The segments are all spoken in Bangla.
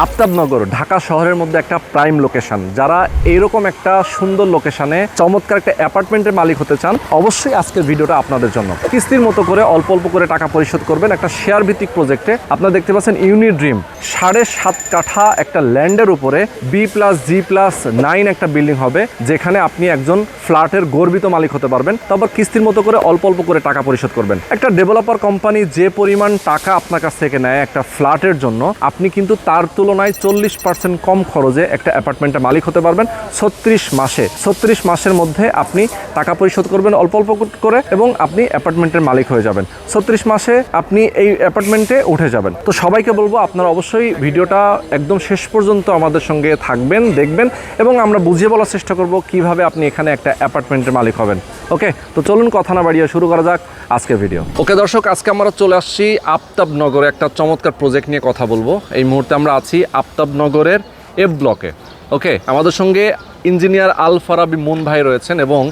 আফতাবনগর, ঢাকা শহরের মধ্যে একটা প্রাইম লোকেশন যারা এরকম একটা সুন্দর লোকেশনে চমৎকার একটা অ্যাপার্টমেন্টের মালিক হতে চান, অবশ্যই আজকের ভিডিওটা আপনাদের জন্য। কিস্তির মতো করে অল্প অল্প করে টাকা পরিশোধ করবেন একটা শেয়ার ভিত্তিক প্রজেক্টে আপনারা দেখতে পাচ্ছেন ইউনি ড্রিম সাড়ে সাত কাঠা একটা ল্যান্ডের উপরে B plus G plus nine একটা বিল্ডিং হবে, যেখানে আপনি একজন ফ্ল্যাটের গর্বিত মালিক হতে পারবেন। তারপর কিস্তির মতো করে অল্প অল্প করে টাকা পরিশোধ করবেন। একটা ডেভেলপার কোম্পানি যে পরিমাণ টাকা আপনার কাছ থেকে নেয় একটা ফ্ল্যাটের জন্য, আপনি কিন্তু তার তুলনায় চল্লিশ পার্সেন্ট কম খরচে একটা অ্যাপার্টমেন্টের মালিক হতে পারবেন ছত্রিশ মাসে। ছত্রিশ মাসের মধ্যে আপনি টাকা পরিশোধ করবেন অল্প অল্প করে এবং আপনি অ্যাপার্টমেন্টের মালিক হয়ে যাবেন। ছত্রিশ মাসে আপনি এই অ্যাপার্টমেন্টে উঠে যাবেন। তো সবাইকে বলব, আপনারা অবশ্যই ভিডিওটা একদম শেষ পর্যন্ত আমাদের সঙ্গে থাকবেন, দেখবেন এবং আমরা বুঝিয়ে বলার চেষ্টা করব কীভাবে আপনি এখানে একটা অ্যাপার্টমেন্টের মালিক হবেন। ওকে? তো চলুন কথা না বাড়িয়ে শুরু করা যাক আজকের ভিডিও। ওকে দর্শক, আজকে আমরা চলে আসছি আফতাবনগরে একটা চমৎকার প্রজেক্ট নিয়ে কথা বলব। এই মুহূর্তে আমরা আছি আফতাবনগরের এফ ব্লকে। ওকে, আমাদের সঙ্গে ইঞ্জিনিয়ার আল ফারাবি মুন ভাই রয়েছেন এবং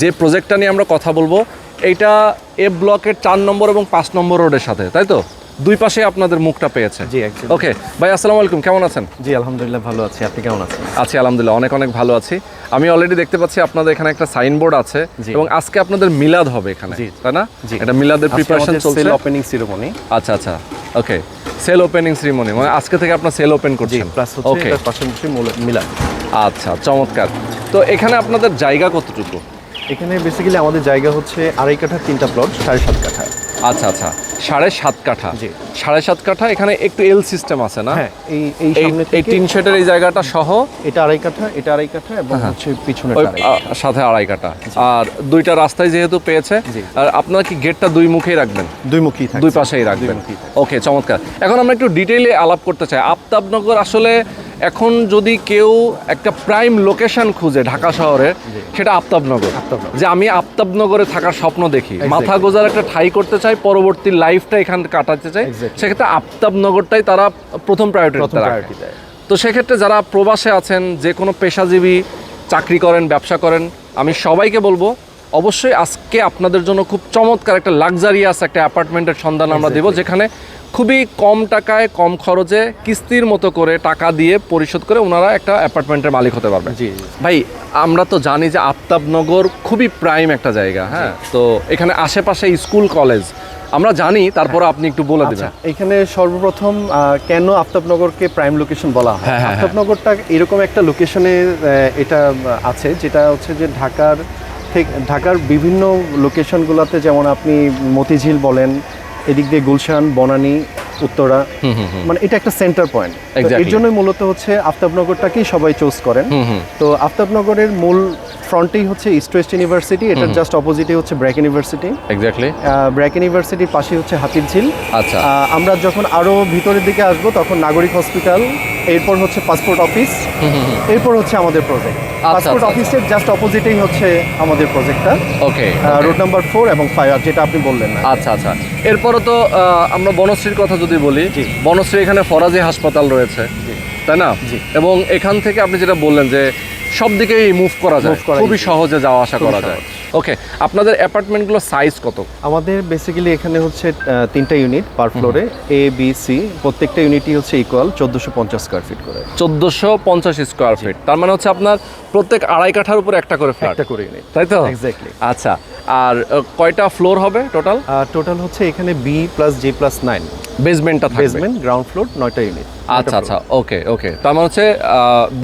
যে প্রজেক্টটা নিয়ে আমরা কথা বলব, এইটা এফ ব্লকের চার নম্বর এবং পাঁচ নম্বর রোডের সাথে, তাই তো? দুই পাশে আপনাদের মুখটা পেয়েছে। জি, ওকে ভাই আসসালামু আলাইকুম কেমন আছেন? জি আলহামদুলিল্লাহ ভালো আছি। আপনি কেমন আছেন? আছি আলহামদুলিল্লাহ অনেক অনেক ভালো আছি। আমি অলরেডি দেখতে পাচ্ছি আপনাদের এখানে একটা সাইনবোর্ড আছে এবং আজকে আপনাদের মিলাদ হবে এখানে। তাই না। এটা মিলাদের প্রিপারেশন চলছে। সেল ওপেনিং সিরিমনি আচ্ছা আচ্ছা ওকে সেল ওপেনিং সেরিমনি মানে আজকে থেকে আপনার সেল ওপেন করছেন। প্লাস হচ্ছে পাশাপাশি মূল- মিলান আচ্ছা চমৎকার। তো এখানে আপনাদের জায়গা কতটুকু? এখানে বেসিক্যালি আমাদের জায়গা হচ্ছে আড়াই কাঠা তিনটা প্লট সাড়ে সাত কাঠা। আচ্ছা আচ্ছা। সাড়ে সাত কাঠা। সাড়ে সাত কাঠা এখানে একটু এল সিস্টেম আছে না? হ্যাঁ এই টিন শেডের এই জায়গাটা সহ? এটা আড়াই কাঠা এটা আড়াই কাঠা এবং হচ্ছে পিছনে সাথে আড়াই কাঠা। আর দুইটা রাস্তায় যেহেতু পেয়েছে আর আপনারা কি গেটটা দুই মুখেই রাখবেন? দুই মুখী দুই পাশেই রাখবেন। মুখেই ওকে চমৎকার। এখন আমরা একটু ডিটেইলে আলাপ করতে চাই। আফতাবনগর আসলে এখন যদি কেউ একটা প্রাইম লোকেশন খুঁজে ঢাকা শহরে সেটা আফতাবনগর। যে আমি আফতাবনগরে থাকার স্বপ্ন দেখি। মাথা গোজার একটা ঠাই করতে চাই পরবর্তী লাইফটা এখানে কাটাতে চাই সেক্ষেত্রে আফতাবনগরটাই তারা প্রথম প্রায়োরিটি তো সেক্ষেত্রে যারা প্রবাসে আছেন যে কোনো পেশাজীবী চাকরি করেন ব্যবসা করেন আমি সবাইকে বলব অবশ্যই আজকে আপনাদের জন্য খুব চমৎকার একটা লাক্সারিয়াস একটা অ্যাপার্টমেন্টের সন্ধান আমরা দেবো যেখানে খুবই কম টাকায় কম খরচে কিস্তির মতো করে টাকা দিয়ে পরিশোধ করে ওনারা একটা অ্যাপার্টমেন্টের মালিক হতে পারবেন জি ভাই আমরা তো জানি যে আফতাবনগর খুবই প্রাইম একটা জায়গা হ্যাঁ? তো এখানে আশেপাশে স্কুল কলেজ আমরা জানি তারপরে আপনি একটু বলে আচ্ছা দেবেন। এখানে সর্বপ্রথম কেন আফতাবনগরকে প্রাইম লোকেশন বলা হয়? হ্যাঁ, হ্যাঁ, হ্যাঁ। আফতাবনগরটা এরকম একটা লোকেশনে এটা আছে যেটা হচ্ছে যে ঢাকার থেকে ঢাকার বিভিন্ন লোকেশনগুলোতে যেমন আপনি মতিঝিল বলেন এদিক দিয়ে গুলশান বনানী উত্তরা মানে এটা একটা সেন্টার পয়েন্ট এর. জন্যই মূলত হচ্ছে আফতাবনগরটাকেই সবাই চুজ করেন। তো আফতাবনগরের মূল ফ্রন্টেই হচ্ছে ইস্ট ওয়েস্ট ইউনিভার্সিটি এটার জাস্ট অপোজিটে হচ্ছে ব্র্যাক ইউনিভার্সিটি এক্স্যাক্টলি ব্র্যাক ইউনিভার্সিটির পাশে হচ্ছে হাতির ঝিল আচ্ছা আমরা যখন আরও ভিতরের দিকে আসব তখন নাগরিক হসপিটাল এরপর হচ্ছে পাসপোর্ট অফিস এরপর হচ্ছে আমাদের প্রজেক্ট পাসপোর্ট। অফিসের জাস্ট অপোজিটেই হচ্ছে আমাদের প্রজেক্টটা ওকে রোড নাম্বার ফোর এবং ফাইভ যেটা আপনি বললেন না। আচ্ছা আচ্ছা। এরপরে তো আমরা বনশ্রীর কথা যদি বলি। বনশ্রী এখানে ফরাজি হাসপাতাল রয়েছে তাই না? জি। এবং এখান থেকে আপনি যেটা বললেন যে সব দিকেই মুভ করা যায়। খুবই সহজে যাওয়া আসা করা যায়। ওকে আপনাদের অ্যাপার্টমেন্টগুলো সাইজ কত? আমাদের বেসিক্যালি এখানে হচ্ছে তিনটা ইউনিট পার ফ্লোরে এ বি সি প্রত্যেকটা ইউনিটই হচ্ছে ইকুয়াল চোদ্দোশো পঞ্চাশ স্কোয়ার ফিট করে। চোদ্দোশো পঞ্চাশ স্কোয়ার ফিট তার মানে হচ্ছে আপনার প্রত্যেক আড়াই কাঠার উপর একটা করে ফ্ল্যাট একটা করে ইউনিট তাই তো? Exactly. আচ্ছা আর কয়টা ফ্লোর হবে টোটাল টোটাল হচ্ছে এখানে B plus G plus nine বেসমেন্টটা basement ground floor নয়টা ইউনিট আচ্ছা আচ্ছা ওকে ওকে তার মানে হচ্ছে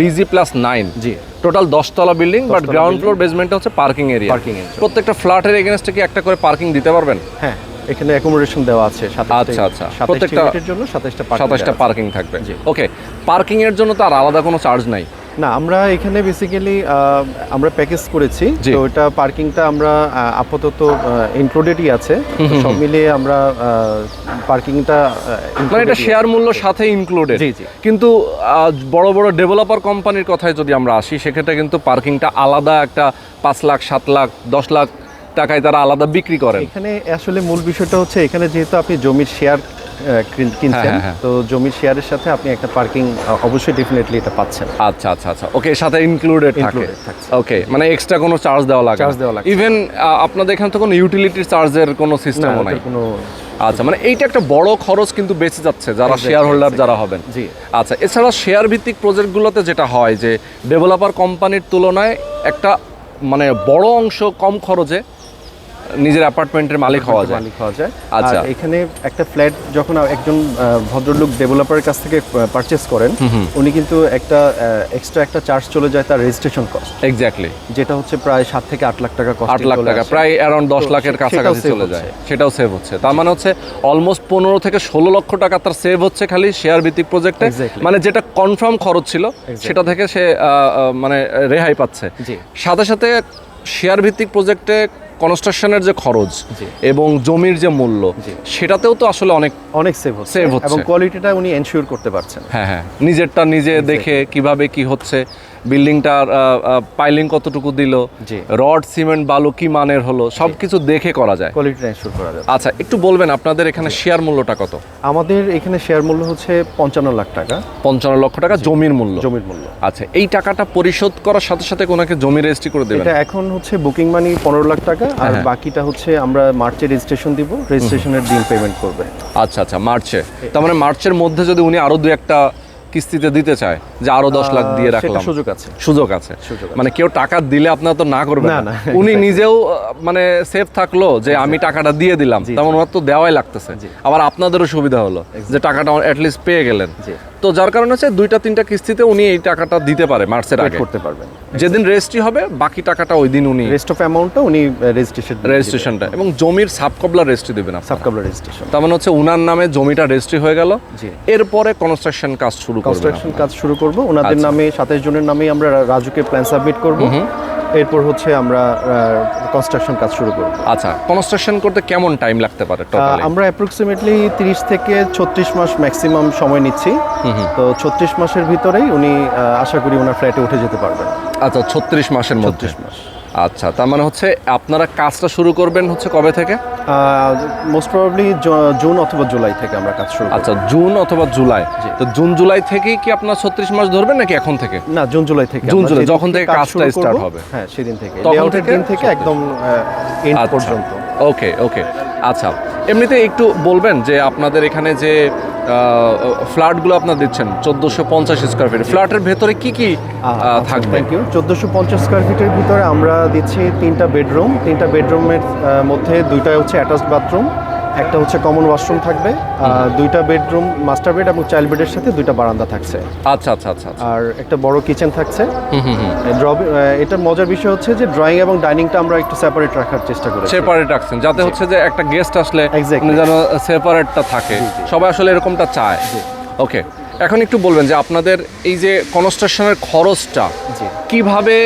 BG plus nine G. Total দশতলা বিল্ডিং বাট গ্রাউন্ড ফ্লোর বেসমেন্টটা হচ্ছে পার্কিং এরিয়া পার্কিং। প্রত্যেকটা ফ্ল্যাটের এগেনস্টে কি একটা করে পার্কিং দিতে পারবেন? হ্যাঁ এখানে অ্যাকোমোডেশন দেওয়া আছে আচ্ছা, আচ্ছা। প্রত্যেকটা জন্য সাতাশটা সাতাশটা পার্কিং থাকবে। জি। ওকে পার্কিং এর জন্য তো আর আলাদা কোনো চার্জ নাই। না আমরা এখানে বেসিক্যালি আমরা প্যাকেজ করেছি। তো এটা পার্কিংটা আমরা আপাতত ইনক্লুডেডই আছে। সব মিলিয়ে আমরা পার্কিংটা মানে এটা শেয়ার মূল্য সাথে ইনক্লুডেড জি, জি। কিন্তু বড় বড় ডেভেলপার কোম্পানির কথায় যদি আমরা আসি সেক্ষেত্রে কিন্তু পার্কিংটা আলাদা একটা পাঁচ লাখ সাত লাখ দশ লাখ টাকায় তারা আলাদা বিক্রি করেন। এখানে আসলে মূল বিষয়টা হচ্ছে এখানে যেহেতু আপনি জমির শেয়ার কিনছেন। হ্যাঁ, হ্যাঁ। তো জমির শেয়ারের সাথে আপনি একটা পার্কিং অবশ্যই ডেফিনেটলি এটা পাচ্ছেন। আচ্ছা আচ্ছা আচ্ছা। ওকে সাথে ইনক্লুডেড থাকে। ওকে মানে এক্সট্রা কোনো চার্জ দেওয়া লাগে Charge দেওয়া লাগে ইভেন আপনাদের এখানে তো কোনো ইউটিলিটি চার্জের কোনো না সিস্টেমও নাই কোনো আচ্ছা মানে এইটা একটা বড় খরচ কিন্তু বেঁচে যাচ্ছে যারা শেয়ার হোল্ডার যারা হবেন। জি। আচ্ছা এছাড়া শেয়ার ভিত্তিক প্রজেক্টগুলোতে যেটা হয় যে ডেভেলপার কোম্পানির তুলনায় একটা মানে বড় অংশ কম খরচে নিজের অ্যাপার্টমেন্টের মালিক হওয়া যায়। মালিক হওয়া যায়। আচ্ছা। এখানে একটা ফ্ল্যাট যখন একজন ভদ্রলোক ডেভেলপারের কাছ থেকে পারচেস করেন উনি কিন্তু একটা এক্সট্রা একটা চার্জ চলে যায় তার রেজিস্ট্রেশন কস্ট এক্স্যাক্টলি যেটা হচ্ছে প্রায় সাত থেকে আট লাখ টাকা কস্ট আট লাখ টাকা প্রায় অ্যারাউন্ড দশ লাখের কাছাকাছি চলে যায়। সেটাও সেভ হচ্ছে। তার মানে হচ্ছে অলমোস্ট পনেরো থেকে ষোলো লক্ষ টাকা তার সেভ হচ্ছে খালি শেয়ার ভিত্তিক প্রজেক্টে মানে যেটা কনফার্ম খরচ ছিল সেটা থেকে সে মানে রেহাই পাচ্ছে। সাথে সাথে শেয়ার ভিত্তিক প্রজেক্টে কনস্ট্রাকশনের যে খরচ এবং জমির যে মূল্য সেটাতেও তো আসলে অনেক অনেক সেভ হচ্ছে। সেভ হচ্ছে। এবং কোয়ালিটিটা উনি এনশিওর করতে পারছেন। হ্যাঁ হ্যাঁ। নিজেরটা নিজে দেখে কীভাবে কি হচ্ছে। বিল্ডিংটার পাইলিং কতটুকু দিল। রড সিমেন্ট বালু কি মানের হলো সব কিছু দেখে করা যায়। কোয়ালিটিটা এনশিওর করা যায় আচ্ছা একটু বলবেন আপনাদের এখানে শেয়ার মূল্যটা কত? আমাদের এখানে শেয়ার মূল্য হচ্ছে পঞ্চান্ন লাখ টাকা। পঞ্চান্ন লক্ষ টাকা জমির মূল্য। জমির মূল্য। আচ্ছা এই টাকাটা পরিশোধ করার সাথে সাথে কোনাকে জমি রেজিস্ট্রি করে দেবেন? এটা এখন হচ্ছে বুকিং মানি পনেরো লাখ টাকা আর হ্যাঁ। বাকিটা হচ্ছে আমরা মার্চে রেজিস্ট্রেশন দিব রেজিস্ট্রেশনের দিন পেমেন্ট করবে। আচ্ছা আচ্ছা মার্চে। তার মানে মার্চের মধ্যে যদি উনি আরও দু একটা কিস্তিতে দিতে চায় যে আরও দশ লাখ দিয়ে রাখলাম। সুযোগ আছে। সুযোগ আছে। মানে কেউ টাকা দিলে আপনারা তো না না, উনি নিজেও মানে সেফ থাকল যে আমি টাকাটা দিয়ে দিলাম। তেমন ওনার তো দেওয়াই লাগতেছে। আবার আপনাদেরও সুবিধা হলো যে টাকাটা অ্যাটলিস্ট পেয়ে গেলেন। তো যার কারণে হচ্ছে দুইটা তিনটা কিস্তিতে উনি এই টাকাটা দিতে পারে মার্চের আগে। করতে পারবেন। যেদিন রেজিস্ট্রি হবে বাকি টাকাটা ওই দিন উনি রেস্ট অফ অ্যামাউন্টটা উনি রেজিস্ট্রেশন রেজিস্ট্রেশনটা এবং জমির সাবকবলা রেজিস্ট্রি দেবেন। সাবকাবলা রেজিস্ট্রেশন তার মানে হচ্ছে উনার নামে জমিটা রেজিস্ট্রি হয়ে গেল। এরপরে কনস্ট্রাকশন কাজ শুরু কনস্ট্রাকশন কাজ শুরু করব। ওনাদের আচ্ছা। নামে সাতাশ জনের নামে আমরা রাজুকে প্ল্যান সাবমিট করব। এরপর হচ্ছে আমরা কনস্ট্রাকশন কাজ শুরু করব। আচ্ছা কনস্ট্রাকশন করতে কেমন টাইম লাগতে পারে আমরা অ্যাপ্রক্সিমেটলি তিরিশ থেকে ছত্রিশ মাস ম্যাক্সিমাম সময় নিচ্ছি। তো ছত্রিশ মাসের ভিতরেই উনি আশা করি ওনার ফ্ল্যাটে উঠে যেতে পারবেন। আচ্ছা ছত্রিশ মাসের মধ্যে। মাস। আচ্ছা তার মানে হচ্ছে আপনারা কাজটা শুরু করবেন হচ্ছে কবে থেকে? মোস্ট প্রবাবলি জুন অথবা জুলাই থেকে আমরা কাজ শুরু আচ্ছা জুন অথবা জুলাই। তো জুন জুলাই থেকে কি আপনার ছত্রিশ মাস ধরবেন নাকি এখন থেকে? না জুন জুলাই থেকে জুন জুলাই, যখন থেকে কাজ কাজটা শুরু হবে। হ্যাঁ সেদিন থেকে। তখন থেকে একদম এন্ড আচ্ছা। পর্যন্ত। ওকে ওকে আচ্ছা এমনিতে একটু বলবেন যে আপনাদের এখানে যে ফ্ল্যাটগুলো আপনার দিচ্ছেন চোদ্দোশো পঞ্চাশ স্কোয়ার ফিট ফ্ল্যাটের ভেতরে কি কি থাকবে? থ্যাংক ইউ চোদ্দোশো পঞ্চাশ স্কোয়ার ফিটের ভিতরে আমরা দিচ্ছি তিনটা বেডরুম তিনটা বেডরুমের মধ্যে দুইটা হচ্ছে অ্যাটাচড বাথরুম একটা হচ্ছে কমন ওয়াশরুম থাকবে দুইটা বেডরুম মাস্টার বেড এবং চাইল্ড বেডের সাথে দুইটা বারান্দা থাকছে। আচ্ছা আচ্ছা আচ্ছা আচ্ছা। আর একটা বড় কিচেন থাকছে। হুম হুম হুম। ড্রবে এটার মজার বিষয় হচ্ছে যে ড্রয়িং এবং ডাইনিংটা আমরা একটু সেপারেট রাখার চেষ্টা করেছি। সেপারেট রাখছেন যাতে হচ্ছে যে একটা গেস্ট আসলে. যেন সেপারেটটা থাকে। সবাই আসলে এরকমটা চায়। ওকে এখন একটু বলবেন যে আপনাদের এই যে কনস্ট্রাকশনের খরচটা কীভাবে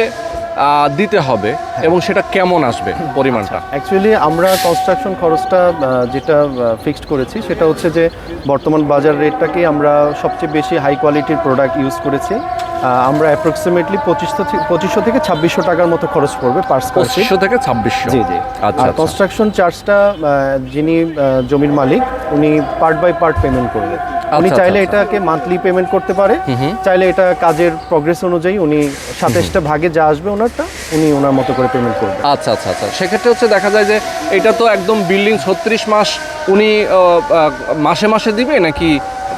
দিতে হবে? এবং সেটা কেমন আসবে পরিমাণটা? অ্যাকচুয়ালি আমরা কনস্ট্রাকশন খরচটা যেটা ফিক্সড করেছি সেটা হচ্ছে যে বর্তমান বাজার রেটটাকে আমরা সবচেয়ে বেশি হাই কোয়ালিটির প্রোডাক্ট ইউজ করেছি। আমরা অ্যাপ্রক্সিমেটলি পঁচিশশো পঁচিশশো থেকে ছাব্বিশশো টাকার মতো খরচ পড়বে পার পঁচিশশো থেকে ছাব্বিশশো জি জি। আচ্ছা আর আচ্ছা। কনস্ট্রাকশন চার্জটা যিনি জমির মালিক উনি পার্ট বাই পার্ট পেমেন্ট করবে। উনি আচ্ছা, চাইলে আচ্ছা। এটাকে মান্থলি পেমেন্ট করতে পারে। চাইলে এটা কাজের প্রগ্রেস অনুযায়ী উনি সাতাশটা ভাগে যা আসবে ওনারটা উনি ওনার মতো করে পেমেন্ট করবে। আচ্ছা আচ্ছা আচ্ছা। সেক্ষেত্রে হচ্ছে দেখা যায় যে এটা তো একদম বিল্ডিং ছত্রিশ মাস উনি মাসে মাসে দিবে নাকি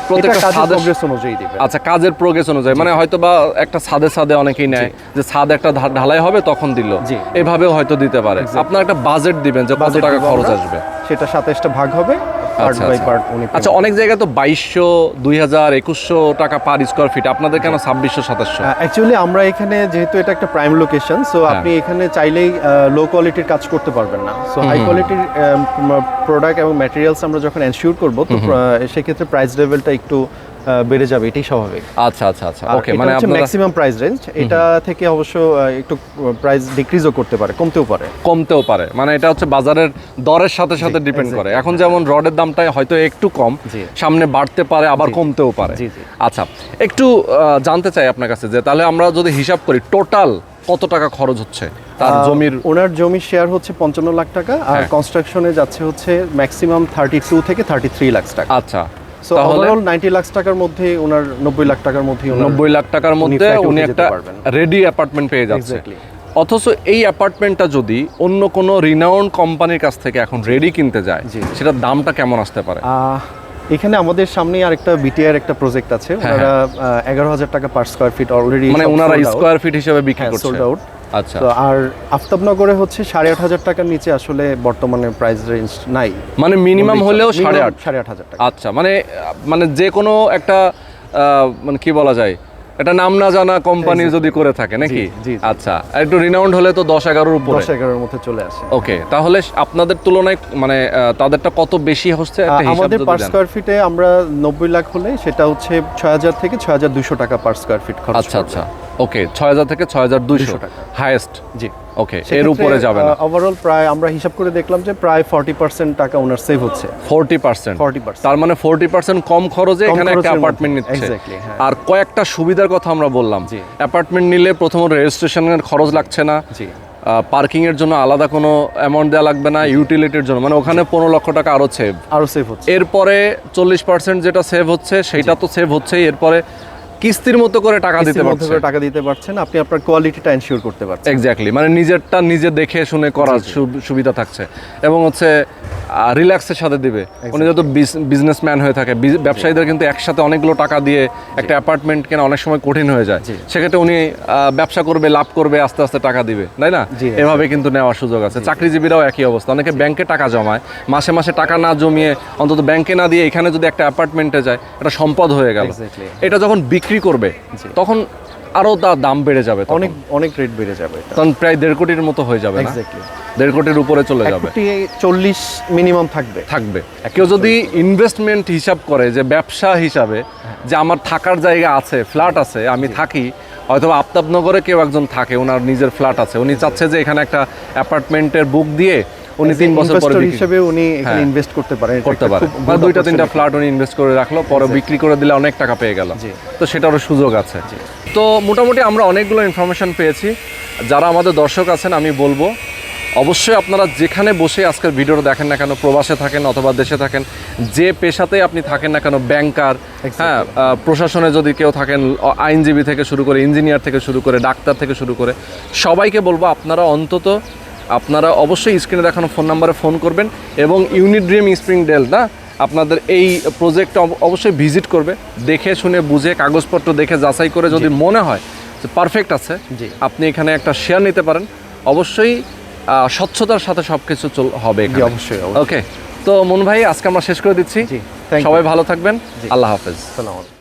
প্রত্যেকটা কাজের ছাদের প্রগ্রেস অনুযায়ী দিবে। আচ্ছা কাজের প্রোগ্রেস অনুযায়ী। মানে হয়তো বা একটা ছাদে ছাদে অনেকেই নেয় যে ছাদ একটা ঢালাই হবে তখন দিল। জি। এভাবেও হয়তো দিতে পারে। আপনার একটা বাজেট দিবেন যে কত টাকা খরচ আসবে। সেটা সাতাশটা ভাগ হবে। পার্ট আচ্ছা, বাই আচ্ছা। পার্ট উনি আচ্ছা অনেক জায়গায় তো বাইশশো দুই হাজার একুশশো টাকা পার স্কোয়ার ফিট আপনাদের কেন ছাব্বিশশো সাতাশশো? অ্যাকচুয়ালি আমরা এখানে যেহেতু এটা একটা প্রাইম লোকেশন সো। আপনি এখানে চাইলেই লো কোয়ালিটির কাজ করতে পারবেন না। সো হাই কোয়ালিটির প্রোডাক্ট এবং ম্যাটেরিয়ালস আমরা যখন এনশিওর করব তো সেক্ষেত্রে প্রাইস লেভেলটা একটু বেড়ে যাবে এটাই স্বাভাবিক। আচ্ছা আচ্ছা আচ্ছা। ওকে মানে আপনারা ম্যাক্সিমাম প্রাইস রেঞ্জ এটা থেকে অবশ্য একটু প্রাইস ডিক্রিজও করতে পারে কমতেও পারে। কমতেও পারে। মানে এটা হচ্ছে বাজারের দরের সাথে সাথে ডিপেন্ড করে। এখন যেমন রডের দামটা হয়তো একটু কম সামনে বাড়তে পারে আবার কমতেও পারে। আচ্ছা একটু জানতে চাই আপনার কাছে যে তাহলে আমরা যদি হিসাব করি টোটাল কত টাকা খরচ হচ্ছে তার জমির? ওনার জমি শেয়ার হচ্ছে পঞ্চান্ন লাখ টাকা আর হ্যাঁ। কনস্ট্রাকশনে যাচ্ছে হচ্ছে ম্যাক্সিমাম থার্টি টু থেকে থার্টি থ্রি লাখ টাকা। আচ্ছা। সো ওভারঅল নাইনটি লাখ টাকার মধ্যে ওনার নব্বই লাখ টাকার মধ্যে নব্বই লাখ টাকার মধ্যে উনি একটা রেডি অ্যাপার্টমেন্ট পেয়ে যাচ্ছে। অথচ এই অ্যাপার্টমেন্টটা যদি অন্য কোনো রিনাউন্ড কোম্পানির কাছ থেকে এখন রেডি কিনতে যায়। সেটার দামটা কেমন আসতে পারে? এখানে আমাদের সামনে আরেকটা বিটিআর একটা প্রজেক্ট আছে। হ্যাঁ, ওনারা এগারো হাজার টাকা পার স্কোয়ার ফিট অলরেডি মানে ওনারা স্কোয়ার ফিট হিসেবে বিক্রি করছে। সোল্ড আউট আচ্ছা। তো আর আফতাবনগরে হচ্ছে সাড়ে আট হাজার টাকার নিচে আসলে বর্তমানে প্রাইস রেঞ্জ নাই। মানে মিনিমাম হলেও সাড়ে আট সাড়ে আট। হাজার টাকা। আচ্ছা মানে মানে যে কোনো একটা মানে কি বলা যায় এটা নাম না জানা কোম্পানি যদি করে থাকে নাকি। আচ্ছা একটু রিনাউন্ড হলে তো দশ এগারোর উপরে। দশ এগারোর মধ্যে চলে আসে। ওকে তাহলে আপনাদের তুলনায় মানে তাদেরটা কত বেশি হচ্ছে আমাদের পার স্কোয়ার ফিটে আমরা নব্বই লাখ হলে সেটা হচ্ছে ছয় হাজার থেকে ছয় হাজার দুশো টাকা পার স্কোয়ার ফিট খরচ আচ্ছা আচ্ছা। ওকে ছয় হাজার থেকে ছয় হাজার দুইশো 200 টাকা। হাইয়েস্ট জি। ওকে এর উপরে যাবে না। ওভারঅল প্রায় আমরা হিসাব করে দেখলাম যে প্রায় ফর্টি পার্সেন্ট টাকা ওনার সেভ হচ্ছে। ফোরটি পার্সেন্ট 40% তার মানে ফোরটি পার্সেন্ট কম খরচে এখানে একটা অ্যাপার্টমেন্ট নিচ্ছে। হ্যাঁ। আর কয়েকটা সুবিধার কথা আমরা বললাম। অ্যাপার্টমেন্ট নিলে প্রথমত রেজিস্ট্রেশনের খরচ লাগছে না। জি। পার্কিং এর জন্য আলাদা কোনো অ্যামাউন্ট দেওয়া লাগবে না ইউটিলিটির জন্য। মানে ওখানে পনেরো লক্ষ টাকা আরও সেভ আরও সেভ হচ্ছে। এরপরে চল্লিশ পার্সেন্ট যেটা সেভ হচ্ছে সেটা তো সেভ হচ্ছেই। এরপরে কিস্তির মতো করে টাকা দিতে পারছেন। করে টাকা দিতে পারছেন আপনি আপনার কোয়ালিটিটা এনশিওর করতে পারছেন। এক্স্যাক্টলি মানে নিজেরটা নিজে দেখে শুনে করার সু- সুবিধা থাকছে। এবং হচ্ছে রিল্যাক্সের সাথে দিবে। উনি যত বিজনেসম্যান হয়ে থাকে ব্যবসায়ীদের কিন্তু একসাথে অনেকগুলো টাকা দিয়ে একটা অ্যাপার্টমেন্ট কেনা অনেক সময় কঠিন হয়ে যায়। সেক্ষেত্রে উনি ব্যবসা করবে লাভ করবে আস্তে আস্তে টাকা দিবে তাই না? এভাবে কিন্তু নেওয়ার সুযোগ আছে। চাকরিজীবীরাও একই অবস্থা। অনেকে ব্যাংকে টাকা জমায় মাসে মাসে টাকা না জমিয়ে অন্তত ব্যাংকে না দিয়ে এখানে যদি একটা অ্যাপার্টমেন্টে যায় এটা সম্পদ হয়ে গেল। এটা যখন বিক্রি করবে তখন আরও তার দাম বেড়ে যাবে অনেক অনেক রেট বেড়ে যাবে তখন প্রায় দেড় কোটির মতো হয়ে যাবে এক্স্যাক্টলি দেড় কোটির উপরে চলে যাবে। চল্লিশ মিনিমাম থাকবে। থাকবে। কেউ যদি ইনভেস্টমেন্ট হিসাব করে যে ব্যবসা হিসাবে যে আমার থাকার জায়গা আছে ফ্ল্যাট আছে আমি থাকি হয়তো আফতাবনগরে কেউ একজন থাকে ওনার নিজের ফ্ল্যাট আছে। উনি চাচ্ছে যে এখানে একটা অ্যাপার্টমেন্টের বুক দিয়ে উনি তিন বছর পরে হিসেবে উনি এখানে হ্যাঁ। ইনভেস্ট করতে পারেন। করতে পারে বা দুইটা তিনটা ফ্ল্যাট উনি ইনভেস্ট করে রাখল পরে বিক্রি করে দিলে অনেক টাকা পেয়ে গেল। তো সেটারও সুযোগ আছে। তো মোটামুটি আমরা অনেকগুলো ইনফরমেশন পেয়েছি। যারা আমাদের দর্শক আছেন আমি বলব অবশ্যই আপনারা যেখানে বসে আজকের ভিডিওটা দেখেন না কেন প্রবাসে থাকেন অথবা দেশে থাকেন যে পেশাতে আপনি থাকেন না কেন ব্যাংকার হ্যাঁ প্রশাসনে যদি কেউ থাকেন আইনজীবী থেকে শুরু করে ইঞ্জিনিয়ার থেকে শুরু করে ডাক্তার থেকে শুরু করে সবাইকে বলব আপনারা অন্তত আপনারা অবশ্যই স্ক্রিনে দেখানো ফোন নাম্বারে ফোন করবেন এবং ইউনিট ড্রিম স্প্রিং ডেল না? আপনাদের এই প্রজেক্ট অবশ্যই ভিজিট করবে দেখে শুনে বুঝে কাগজপত্র দেখে যাচাই করে যদি মনে হয় যে পারফেক্ট আছে জি। আপনি এখানে একটা শেয়ার নিতে পারেন। অবশ্যই স্বচ্ছতার সাথে সব কিছু চল হবে অবশ্যই। ওকে তো মন ভাই আজকে আমরা শেষ করে দিচ্ছি। সবাই ভালো থাকবেন। আল্লাহ হাফেজ। সালাম